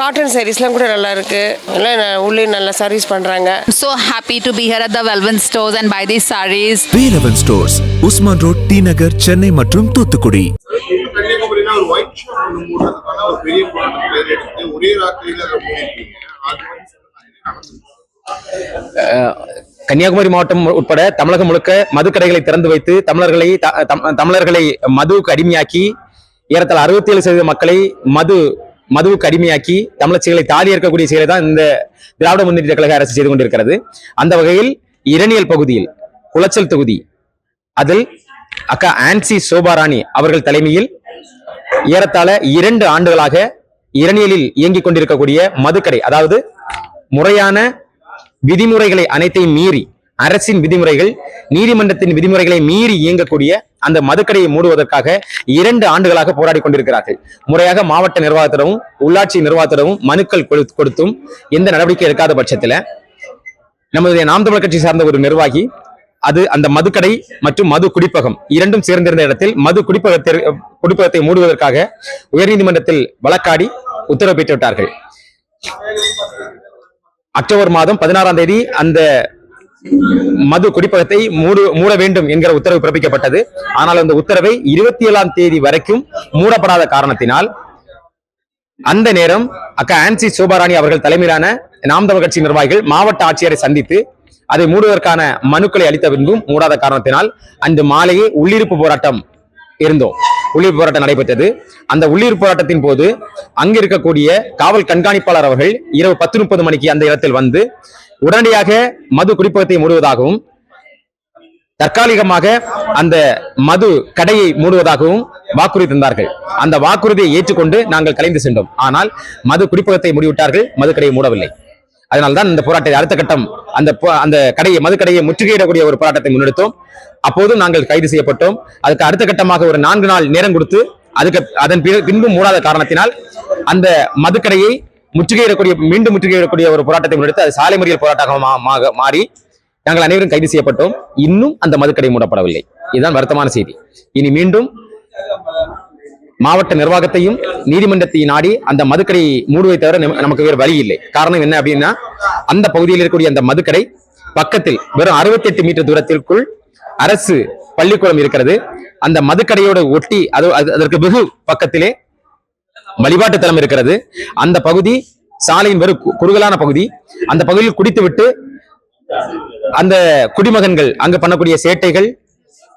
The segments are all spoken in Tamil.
காட்டன் சாரீஸ்லாம் கூட நல்லா இருக்கு எல்லாம் உள்ளே நல்லா சர்வீஸ் பண்ணுறாங்க so happy to be here at the Velvet stores and buy these sarees. Velavan stores Usman road T Nagar Chennai மற்றும் தூத்துக்குடி கன்னியாகுமரியில ஒரு ஒயிட் ஷாப் ஒன்று மூடுறதுக்கான ஒரு பெரிய போராட்டம் பேர் எடுத்து ஒரே ராத்திரியில அதை மூடிருக்கீங்க அது வந்து சொல்லுங்க, என்ன நடந்தது? அஹ், கன்னியாகுமரி மாவட்டம் உட்பட தமிழகம் முழுக்க மதுக்கடைகளை திறந்து வைத்து தமிழர்களை த- தம்- தமிழர்களை மதுவுக்கு அடிமையாக்கி ஏறத்தாழ அறுபத்தி ஏழு சதவீத மக்களை மது மதுவுக்கு அடிமையாக்கி தமிழச்சிகளை தாலி இருக்கக்கூடிய செயலை தான் இந்த திராவிட முன்னேற்ற கழக அரசு செய்து கொண்டிருக்கிறது. அந்த வகையில் இரணியல் பகுதியில் குளச்சல் தொகுதி அதில் அக்கா ஆன்சி சோபாராணி அவர்கள் தலைமையில் ஏறத்தாழ இரண்டு ஆண்டுகளாக இரணியலில் இயங்கிக் கொண்டிருக்கக்கூடிய மதுக்கடை அதாவது முறையான விதிமுறைகளை அனைத்தையும் மீறி அரசின் விதிமுறைகள் நீதிமன்றத்தின் விதிமுறைகளை மீறி இயங்கக்கூடிய அந்த மதுக்கடையை மூடுவதற்காக இரண்டு ஆண்டுகளாக போராடி கொண்டிருக்கிறார்கள். முறையாக மாவட்ட நிர்வாகத்திடமும் உள்ளாட்சி நிர்வாகத்திடமும் மனுக்கள் கொடுத்தும் எந்த நடவடிக்கை எடுக்காத பட்சத்தில் நமது நாம் தமிழர் கட்சி சார்ந்த ஒரு நிர்வாகி அது அந்த மதுக்கடை மற்றும் மது குடிப்பகம் இரண்டும் சேர்ந்திருந்த இடத்தில் மது குடிப்பகத்தை குடிப்பகத்தை மூடுவதற்காக உயர்நீதிமன்றத்தில் வழக்காடி உத்தரவு பெற்று விட்டார்கள் அக்டோபர் மாதம் பதினாறாம் தேதி அந்த மது குடிப்பகத்தை மூடு மூட வேண்டும் என்கிற உத்தரவு பிறப்பிக்கப்பட்டது. ஆனால் அந்த உத்தரவை இருபத்தி ஏழாம் தேதி வரைக்கும் மூடப்படாத காரணத்தினால் அந்த நேரம் அக்கா ஆன்சி சோபாராணி அவர்கள் தலைமையிலான நாம் தமிழ் கட்சி நிர்வாகிகள் மாவட்ட ஆட்சியரை சந்தித்து அதை மூடுவதற்கான மனுக்களை அளித்த பின்பும் மூடாத காரணத்தினால் அந்த மாலையே உள்ளிருப்பு போராட்டம் இருந்தோம். உள்ளிருப்பு போராட்டம் நடைபெற்றது. அந்த உள்ளிருப்பு போராட்டத்தின் போது அங்கிருக்கக்கூடிய காவல் கண்காணிப்பாளர் அவர்கள் இரவு பத்து முப்பது மணிக்கு அந்த இடத்தில் வந்து உடனடியாக மது குடிப்பகத்தை மூடுவதாகவும் தற்காலிகமாக அந்த மது கடையை மூடுவதாகவும் வாக்குறுதி தந்தார்கள். அந்த வாக்குறுதியை ஏற்றுக்கொண்டு நாங்கள் கலைந்து சென்றோம். ஆனால் மது குடிப்பகத்தை மூடிவிட்டார்கள் மது கடையை மூடவில்லை. அதனால்தான் இந்த போராட்டத்தை அடுத்த கட்டம் அந்த போ- அந்த கடையை மது கடையை முற்றுகையிடக்கூடிய ஒரு போராட்டத்தை முன்னெடுத்தோம். அப்போதும் நாங்கள் கைது செய்யப்பட்டோம். அதுக்கு அடுத்த கட்டமாக ஒரு நான்கு நாள் நேரம் கொடுத்து அதுக்கு அதன் பிற- பின்பும் மூடாத காரணத்தினால் அந்த மதுக்கடையை முற்றுகையிடக்கூடிய மீண்டும் முற்றுகையிடக்கூடிய ஒரு போராட்டத்தை முன்னெடுத்து அது சாலை மறியல் போராட்டமாக மாறி நாங்கள் அனைவரும் கைது செய்யப்பட்டோம். இன்னும் அந்த மதுக்கடை மூடப்படவில்லை. இதுதான் வருத்தமான செய்தி. இனி மீண்டும் மாவட்ட நிர்வாகத்தையும் நீதிமன்றத்தையும் நாடி அந்த மதுக்கடையை மூடுவை தவிர நமக்கு வேறு வழி இல்லை. காரணம் என்ன அப்படின்னா அந்த பகுதியில் இருக்கக்கூடிய அந்த மதுக்கடை பக்கத்தில் வெறும் 68 மீட்டர் தூரத்திற்குள் அரசு பள்ளிக்கூடம் இருக்கிறது. அந்த மதுக்கடையோடு ஒட்டி அது அது- அதற்கு வெகு பக்கத்திலே வழிபாட்டு தலம் இருக்கிறது. அந்த பகுதி சாலையின் வெறும் கு- குறுகலான பகுதி. அந்த பகுதியில் குடித்துவிட்டு அந்த குடிமகன்கள் அங்கு பண்ணக்கூடிய சேட்டைகள்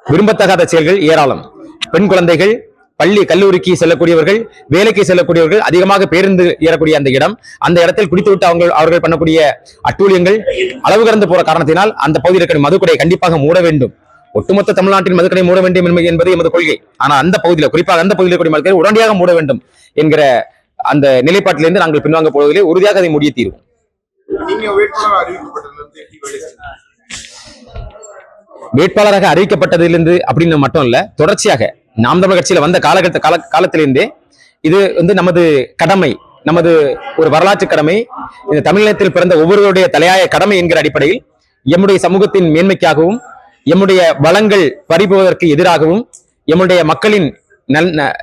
விரும்பத்தகாத செயல்கள் ஏராளம். பெண் குழந்தைகள் பள்ளி கல்லூரிக்கு செல்லக்கூடியவர்கள் வேலைக்கு செல்லக்கூடியவர்கள் அதிகமாக பேருந்து ஏறக்கூடிய அந்த இடம். அந்த இடத்தில் குடித்துவிட்டு அவங்க அவர்கள் பண்ணக்கூடிய அட்டூழியங்கள் அளவு கடந்து போற காரணத்தினால் அந்த பகுதியில் இருக்கிற மதுக்கடை கண்டிப்பாக மூட வேண்டும். ஒட்டுமொத்த தமிழ்நாட்டின் மதுக்கடை மூட வேண்டும் என்பது- என்பது எமது கொள்கை ஆனா அந்த பகுதியில் குறிப்பாக அந்த பகுதியில் இருக்கக்கூடிய மதுக்கடை உடனடியாக மூட வேண்டும் என்கிற அந்த நிலைப்பாட்டிலிருந்து நாங்கள் பின்வாங்க போவதிலே உறுதியாக அதை முடிய தீர்வோம்? வேட்பாளராக அறிவிக்கப்பட்டதிலிருந்து அப்படின்னு மட்டும் இல்ல தொடர்ச்சியாக நாம் தமிழர் கட்சியில வந்த காலகட்ட கால காலத்திலிருந்தே இது வந்து நமது கடமை நமது ஒரு வரலாற்று கடமை இந்த தமிழகத்தில் பிறந்த ஒவ்வொருவருடைய தலையாய கடமை என்கிற அடிப்படையில் எம்முடைய சமூகத்தின் மேன்மைக்காகவும் எம்முடைய வளங்கள் பறிபோவதற்கு எதிராகவும் எம்முடைய மக்களின்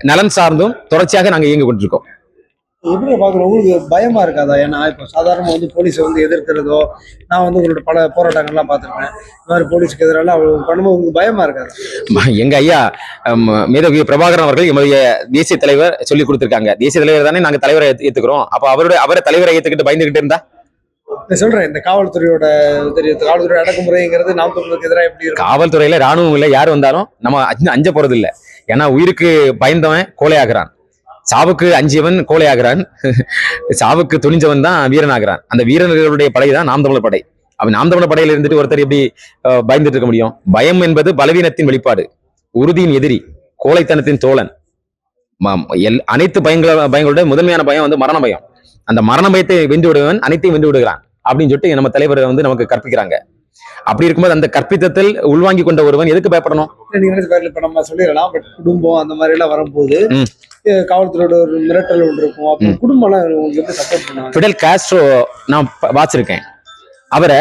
நலன் சார்ந்தும் தொடர்ச்சியாக நாங்கள் இயங்கிக் கொண்டிருக்கோம். எப்படி பாக்குறோம் உங்களுக்கு பயமா இருக்காதா? ஏன்னா இப்போ சாதாரணமா வந்து போலீஸை வந்து எதிர்க்கிறதோ நான் வந்து உங்களோட பல போராட்டங்கள்லாம் பார்த்திருக்கேன். இந்த மாதிரி போலீஸ்க்கு எதிரெல்லாம் அவ்வளவு பண்ணும்போது உங்களுக்கு பயமா இருக்காதா? எங்க ஐயா மேதகு பிரபாகரன் அவர்கள் எம்முடைய தேசிய தலைவர் சொல்லி கொடுத்திருக்காங்க. தேசிய தலைவர் தானே நாங்க தலைவரை ஏத்துக்கிறோம். அப்ப அவருடைய அவரை தலைவரை ஏத்துக்கிட்டு பயந்துகிட்டு இருந்தா? சொல்றேன் இந்த காவல்துறையோட தெரியும். காவல்துறை அடக்குமுறைங்கிறது நாம் எதிராக எப்படி இருக்கும்? காவல்துறையில ராணுவம் இல்ல யார் வந்தாலும் நம்ம அஞ்ச- அஞ்ச போறது இல்ல. ஏன்னா உயிருக்கு பயந்தவன் கோலையாகிறான். சாவுக்கு அஞ்சியவன் கோலையாகிறான். சாவுக்கு துணிஞ்சவன் தான் வீரனாகிறான். அந்த வீரர்களுடைய படை தான் நாம் தமிழர் படை. அவன் நாம் தமிழர் படையில இருந்துட்டு ஒருத்தர் எப்படி பயந்துட்டு இருக்க முடியும்? பயம் என்பது பலவீனத்தின் வெளிப்பாடு. உறுதியின் எதிரி கோழைத்தனத்தின் தோழன். எல்- அனைத்து பயங்கள பயங்களோட முதன்மையான பயம் வந்து மரண பயம். அந்த மரண பயத்தை வென்று விடுவன் அனைத்தையும் வென்று விடுகிறான் அப்படின்னு சொல்லிட்டு நம்ம தலைவர் வந்து நமக்கு கற்பிக்கிறாங்க. அப்படி இருக்கும்போது அந்த கற்பித்தத்தில் உள்வாங்கி கொண்ட ஒருவன் எதுக்கு பயப்படணும்? இப்ப நம்ம சொல்லிடலாம் பட் குடும்பம் அந்த மாதிரி எல்லாம் வரும்போது காவல்துறையோட ஒரு மிரட்டல் ஒன்று இருக்கும். அப்போ. குடும்பம் எல்லாம் உங்களுக்கு எப்படி சப்போர்ட் பண்ணுவாங்க? ஃபிடல் காஸ்ட்ரோ நான் வாசிச்சிருக்கேன் அவரை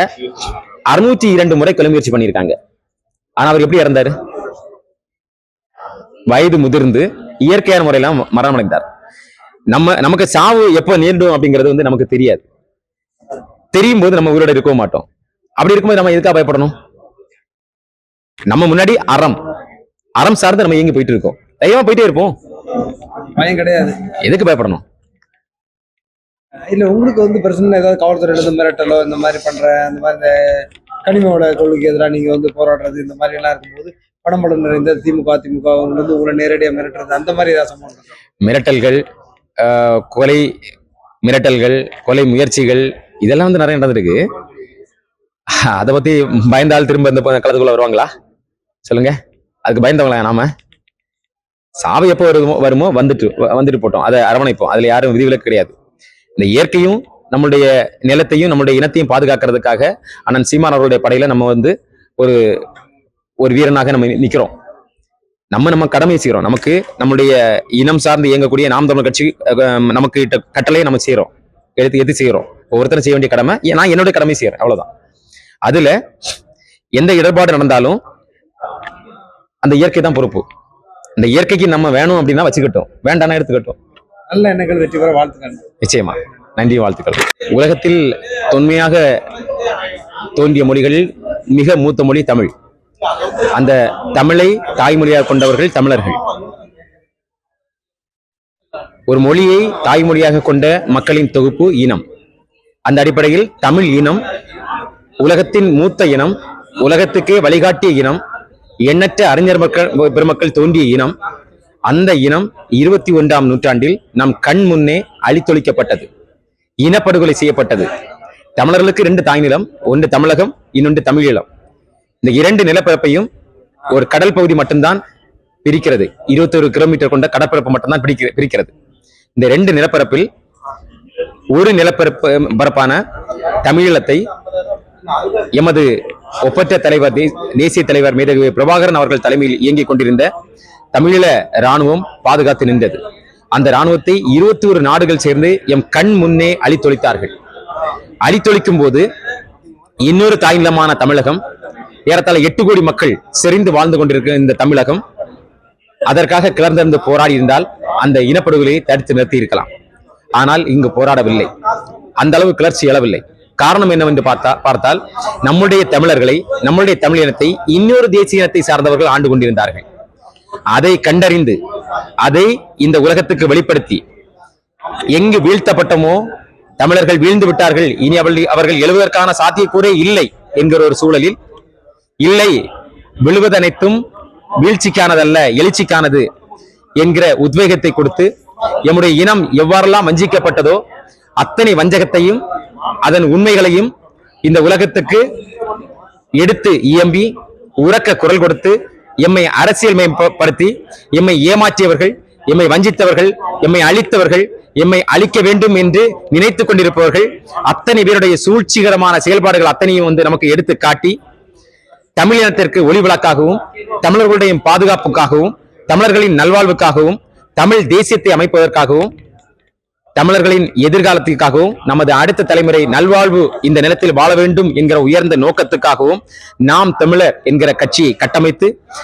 அறுநூற்றி இரண்டு முறை கொலை முயற்சி பண்ணியிருக்காங்க. ஆனா அவர் எப்படி இறந்தாரு? வயது முதிர்ந்து இயற்கையான முறையில ம- மரணம் அடைந்தார் நம்ம நமக்கு சாவு எப்போ நேரிடும் அப்படிங்கிறது வந்து நமக்கு தெரியாது. தெரியும் போது நம்ம உயிரோட இருக்கவும் மாட்டோம். அப்படி இருக்கும்போது நம்ம எதுக்காக பயப்படணும்? நம்ம முன்னாடி அறம். அறம் சார்ந்து நம்ம எங்க போயிட்டு இருக்கோம். தைரியமா போயிட்டே இருப்போம். பயம் கிடையாது. எதுக்கு பயப்படணும்? இல்ல உங்களுக்கு வந்து பிரச்சனை ஏதாவது காவல்துறையில இருந்து மிரட்டலோ இந்த மாதிரி பண்ற அந்த மாதிரி இந்த கனிமோட கொள்கைக்கு எதிராக நீங்க வந்து போராடுறது இந்த மாதிரி எல்லாம் இருக்கும்போது படம் படம் நிறைந்த திமுக அவங்க வந்து உங்களை நேரடியா மிரட்டுறது அந்த மாதிரி ஏதாவது சம்பவம் இருக்கா? மிரட்டல்கள் கொலை மிரட்டல்கள் கொலை முயற்சிகள் இதெல்லாம் வந்து நிறைய நடந்திருக்கு. அதை பத்தி பயந்தால் திரும்ப இந்த களத்துக்குள்ள வருவாங்களா? சொல்லுங்க. அதுக்கு பயந்தவங்களா நாம? சாவு எப்போ வருமோ வருமோ வந்துட்டு வ- வந்துட்டு போட்டோம். அதை அரவணைப்போம். அதுல யாரும் விதிவிலக்கு கிடையாது. இந்த இயற்கையும் நம்மளுடைய நிலத்தையும் நம்மளுடைய இனத்தையும் பாதுகாக்கிறதுக்காக அண்ணன் சீமான் அவர்களுடைய படையில நம்ம வந்து ஒரு ஒரு வீரனாக நம்ம நிக்கிறோம். நம்ம நம்ம கடமையை செய்கிறோம் நமக்கு நம்முடைய இனம் சார்ந்து இயங்கக்கூடிய நாம் தமிழ் கட்சி நமக்கு கட்டளையை நம்ம செய்கிறோம் எடுத்து எடுத்து செய்கிறோம் ஒவ்வொருத்தரும் செய்ய வேண்டிய கடமை. நான் என்னுடைய கடமை செய்கிறேன் அவ்வளவுதான். அதுல எந்த இடர்பாடு நடந்தாலும் அந்த இயற்கை தான் பொறுப்பு. இந்த இயற்கைக்கு நம்ம வேணும் அப்படின்னா வச்சுக்கிட்டோம். வேண்டாம்னா எடுத்துக்கிட்டோம். நல்ல எண்ணங்கள் வெற்றி பெற வாழ்த்துக்கள். நிச்சயமா. நன்றி வாழ்த்துக்கள். உலகத்தில் தொன்மையாக தோன்றிய மொழிகளில் மிக மூத்த மொழி தமிழ். அந்த தமிழை தாய்மொழியாக கொண்டவர்கள் தமிழர்கள். ஒரு மொழியை தாய்மொழியாக கொண்ட மக்களின் தொகுப்பு இனம். அந்த அடிப்படையில் தமிழ் இனம் உலகத்தின் மூத்த இனம் உலகத்துக்கே வழிகாட்டிய இனம் எண்ணற்ற அறிஞர் மக்கள் பெருமக்கள் தோன்றிய இனம். அந்த இனம் இருபத்தி ஒன்றாம் நூற்றாண்டில் நம் கண் முன்னே அழித்தொழிக்கப்பட்டது. இனப்படுகொலை செய்யப்பட்டது. தமிழர்களுக்கு ரெண்டு தாய்நிலம் ஒன்று தமிழகம் இன்னொன்று தமிழீழம் இந்த இரண்டு நிலப்பரப்பையும் ஒரு கடல் பகுதி மட்டும்தான் பிரிக்கிறது. இருபத்தொரு கிலோமீட்டர் கொண்ட கடற்பரப்பு மட்டும்தான் பிரிக்க பிரிக்கிறது. இந்த ரெண்டு நிலப்பரப்பில் ஒரு நிலப்பரப்பு பரப்பான தமிழீழத்தை எமது ஒப்பற்ற தலைவர் தே- தேசிய தலைவர் மேதகு பிரபாகரன் அவர்கள் தலைமையில் இயங்கிக் கொண்டிருந்த தமிழீழ ராணுவம் பாதுகாத்து நின்றது. அந்த ராணுவத்தை இருபத்தி ஒரு நாடுகள் சேர்ந்து எம் கண் முன்னே அழித்தொழித்தார்கள். அழித்தொழிக்கும் போது இன்னொரு தாய்நிலமான தமிழகம் ஏறத்தாழ எட்டு கோடி மக்கள் செறிந்து வாழ்ந்து கொண்டிருக்கிற இந்த தமிழகம். அதற்காக கிளர்ந்திருந்து போராடி இருந்தால் அந்த இனப்படுகொலையை தடுத்து நிறுத்தி இருக்கலாம். ஆனால் இங்கு போராடவில்லை. அந்த அளவு கிளர்ச்சி எழவில்லை. காரணம் என்னவென்று பார்த்தா பார்த்தால் நம்முடைய தமிழர்களை நம்முடைய தமிழ் இனத்தை இன்னொரு தேசிய இனத்தை சார்ந்தவர்கள் ஆண்டு கொண்டிருந்தார்கள். அதை கண்டறிந்து அதை இந்த உலகத்துக்கு வெளிப்படுத்தி எங்கு வீழ்த்தப்பட்டமோ தமிழர்கள் வீழ்ந்து விட்டார்கள் இனி அவர்கள் அவர்கள் எழுவதற்கான சாத்தியக்கூறே இல்லை என்கிற ஒரு சூழலில் இல்லை விழுவதனைத்தும் வீழ்ச்சிக்கானதல்ல எழுச்சிக்கானது என்கிற உத்வேகத்தை கொடுத்து எம்முடைய இனம் எவ்வாறெல்லாம் வஞ்சிக்கப்பட்டதோ அத்தனை வஞ்சகத்தையும் அதன் உண்மைகளையும் இந்த உலகத்துக்கு எடுத்து இயம்பி உறக்க குரல் கொடுத்து எம்மை அரசியல் மயப்படுத்தி எம்மை ஏமாற்றியவர்கள் எம்மை வஞ்சித்தவர்கள் எம்மை அழித்தவர்கள் எம்மை அழிக்க வேண்டும் என்று நினைத்து கொண்டிருப்பவர்கள் அத்தனை பேருடைய சூழ்ச்சிகரமான செயல்பாடுகள் அத்தனையும் வந்து நமக்கு எடுத்து காட்டி தமிழினத்திற்கு ஒளி விளக்காகவும் தமிழர்களுடைய பாதுகாப்புக்காகவும் தமிழர்களின் நல்வாழ்வுக்காகவும் தமிழ் தேசியத்தை அமைப்பதற்காகவும் தமிழர்களின் எதிர்காலத்திற்காகவும் நமது அடுத்த தலைமுறை நல்வாழ்வு இந்த நிலத்தில் வாழ வேண்டும் என்கிற உயர்ந்த நோக்கத்துக்காகவும் நாம் தமிழர் என்கிற கட்சியை கட்டமைத்து